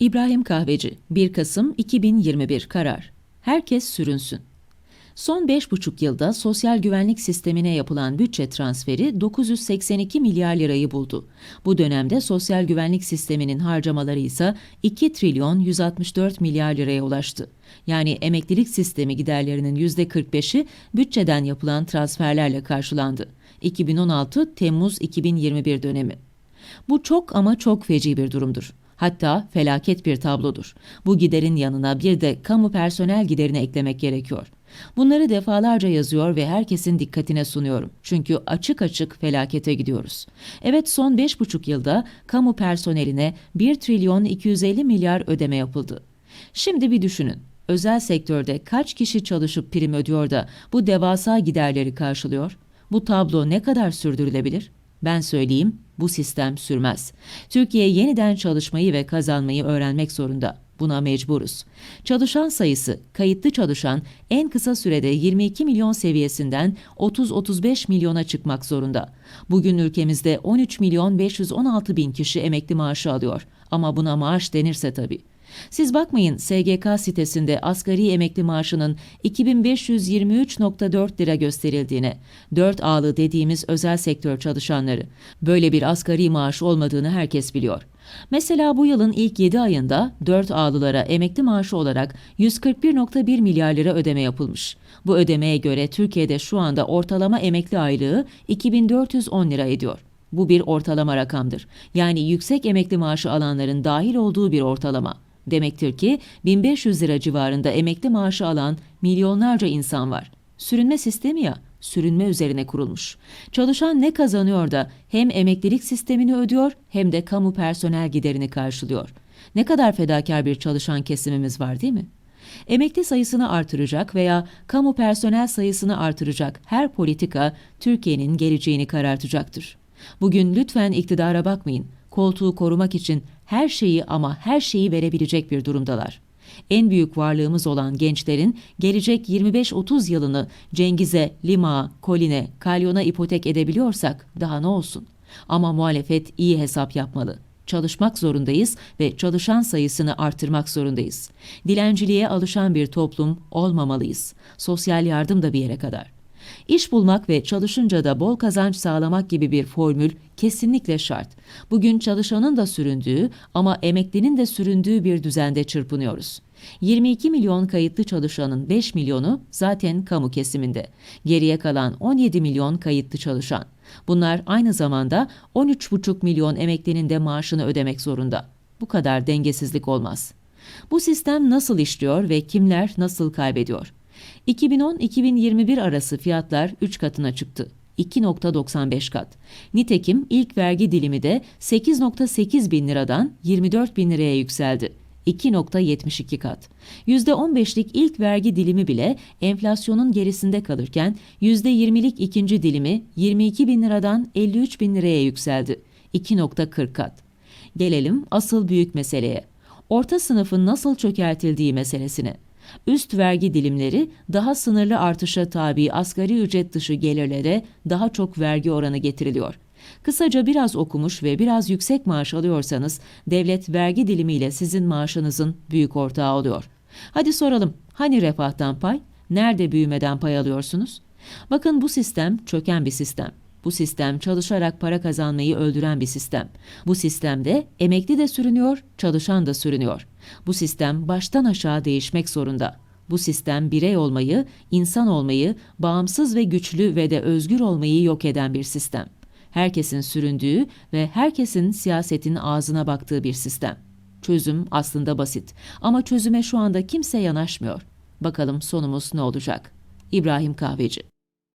İbrahim Kahveci 1 Kasım 2021 karar. Herkes sürünsün. Son 5,5 yılda sosyal güvenlik sistemine yapılan bütçe transferi 982 milyar lirayı buldu. Bu dönemde sosyal güvenlik sisteminin harcamaları ise 2 trilyon 164 milyar liraya ulaştı. Yani emeklilik sistemi giderlerinin %45'i bütçeden yapılan transferlerle karşılandı. 2016 Temmuz 2021 dönemi. Bu çok ama çok feci bir durumdur. Hatta felaket bir tablodur. Bu giderin yanına bir de kamu personel giderini eklemek gerekiyor. Bunları defalarca yazıyor ve herkesin dikkatine sunuyorum. Çünkü açık açık felakete gidiyoruz. Evet son 5,5 yılda kamu personeline 1 trilyon 250 milyar ödeme yapıldı. Şimdi bir düşünün. Özel sektörde kaç kişi çalışıp prim ödüyor da bu devasa giderleri karşılıyor? Bu tablo ne kadar sürdürülebilir? Ben söyleyeyim, bu sistem sürmez. Türkiye yeniden çalışmayı ve kazanmayı öğrenmek zorunda. Buna mecburuz. Çalışan sayısı, kayıtlı çalışan en kısa sürede 22 milyon seviyesinden 30-35 milyona çıkmak zorunda. Bugün ülkemizde 13 milyon 516 bin kişi emekli maaşı alıyor. Ama buna maaş denirse tabii. Siz bakmayın SGK sitesinde asgari emekli maaşının 2523.4 lira gösterildiğine. 4 ağlı dediğimiz özel sektör çalışanları. Böyle bir asgari maaş olmadığını herkes biliyor. Mesela bu yılın ilk 7 ayında 4 ağlılara emekli maaşı olarak 141.1 milyar lira ödeme yapılmış. Bu ödemeye göre Türkiye'de şu anda ortalama emekli aylığı 2410 lira ediyor. Bu bir ortalama rakamdır. Yani yüksek emekli maaşı alanların dahil olduğu bir ortalama. Demektir ki 1500 lira civarında emekli maaşı alan milyonlarca insan var. Sürünme sistemi ya, sürünme üzerine kurulmuş. Çalışan ne kazanıyor da hem emeklilik sistemini ödüyor hem de kamu personel giderini karşılıyor. Ne kadar fedakar bir çalışan kesimimiz var değil mi? Emekli sayısını artıracak veya kamu personel sayısını artıracak her politika Türkiye'nin geleceğini karartacaktır. Bugün lütfen iktidara bakmayın. Koltuğu korumak için her şeyi ama her şeyi verebilecek bir durumdalar. En büyük varlığımız olan gençlerin gelecek 25-30 yılını Cengiz'e, Lima, Kolin'e, Kalyon'a ipotek edebiliyorsak daha ne olsun? Ama muhalefet iyi hesap yapmalı. Çalışmak zorundayız ve çalışan sayısını artırmak zorundayız. Dilenciliğe alışan bir toplum olmamalıyız. Sosyal yardım da bir yere kadar. İş bulmak ve çalışınca da bol kazanç sağlamak gibi bir formül kesinlikle şart. Bugün çalışanın da süründüğü ama emeklinin de süründüğü bir düzende çırpınıyoruz. 22 milyon kayıtlı çalışanın 5 milyonu zaten kamu kesiminde. Geriye kalan 17 milyon kayıtlı çalışan. Bunlar aynı zamanda 13,5 milyon emeklinin de maaşını ödemek zorunda. Bu kadar dengesizlik olmaz. Bu sistem nasıl işliyor ve kimler nasıl kaybediyor? 2010-2021 arası fiyatlar 3 katına çıktı. 2.95 kat. Nitekim ilk vergi dilimi de 8.8 bin liradan 24 bin liraya yükseldi. 2.72 kat. %15'lik ilk vergi dilimi bile enflasyonun gerisinde kalırken %20'lik ikinci dilimi 22 bin liradan 53 bin liraya yükseldi. 2.40 kat. Gelelim asıl büyük meseleye. Orta sınıfın nasıl çökertildiği meselesine. Üst vergi dilimleri daha sınırlı artışa tabi asgari ücret dışı gelirlere daha çok vergi oranı getiriliyor. Kısaca biraz okumuş ve biraz yüksek maaş alıyorsanız devlet vergi dilimiyle sizin maaşınızın büyük ortağı oluyor. Hadi soralım, hani refahtan pay? Nerede büyümeden pay alıyorsunuz? Bakın bu sistem çöken bir sistem. Bu sistem çalışarak para kazanmayı öldüren bir sistem. Bu sistemde emekli de sürünüyor, çalışan da sürünüyor. Bu sistem baştan aşağı değişmek zorunda. Bu sistem birey olmayı, insan olmayı, bağımsız ve güçlü ve de özgür olmayı yok eden bir sistem. Herkesin süründüğü ve herkesin siyasetin ağzına baktığı bir sistem. Çözüm aslında basit ama çözüme şu anda kimse yanaşmıyor. Bakalım sonumuz ne olacak? İbrahim Kahveci